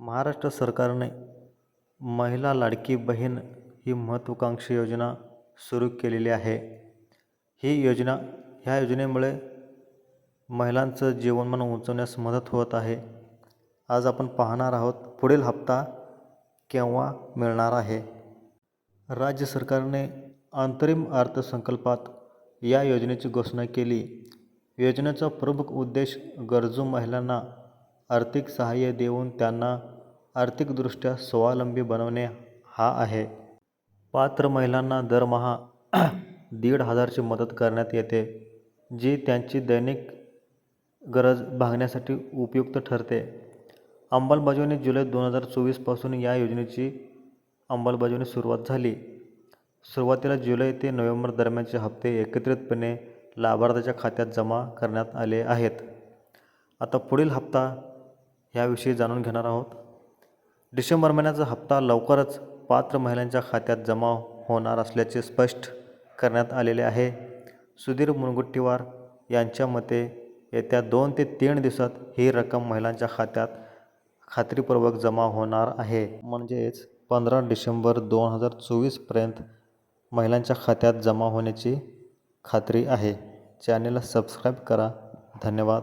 महाराष्ट्र सरकारने महिला लाडकी बहीण ही महत्त्वाकांक्षी योजना सुरू केलेली आहे. ही योजना ह्या योजनेमुळे महिलांचं जीवनमान उंचवण्यास मदत होत आहे. आज आपण पाहणार आहोत पुढील हप्ता केव्हा मिळणार आहे? राज्य सरकारने अंतरिम अर्थसंकल्पात या योजनेची घोषणा केली. योजनेचा प्रमुख उद्देश गरजू महिलांना आर्थिक सहाय्य देऊन त्यांना आर्थिकदृष्ट्या स्वावलंबी बनवणे हा आहे. पात्र महिलांना दरमहा दीड हजारची मदत करण्यात येते जी त्यांची दैनिक गरज भागण्यासाठी उपयुक्त ठरते. अंमलबजावणी जुलै दोन हजार चोवीसपासून या योजनेची अंमलबजावणी सुरुवात झाली. सुरुवातीला जुलै ते नोव्हेंबर दरम्यानचे हप्ते एकत्रितपणे लाभार्थ्याच्या खात्यात जमा करण्यात आले आहेत. आता पुढील हप्ता ह्याविषयी जाणून घेणार आहोत. डिसेंबर महिन्याचा हप्ता लवकरच पात्र महिलांच्या खात्यात जमा होणार असल्याचे स्पष्ट करण्यात आलेले आहे. सुधीर मुनगुट्टीवार यांच्या मते येत्या दोन ते तीन दिवसात ही रक्कम महिलांच्या खात्यात खात्रीपूर्वक जमा होणार आहे. म्हणजेच पंधरा डिसेंबर दोन हजार चोवीसपर्यंत महिलांच्या खात्यात जमा होण्याची खात्री आहे. चॅनेलला सबस्क्राईब करा. धन्यवाद.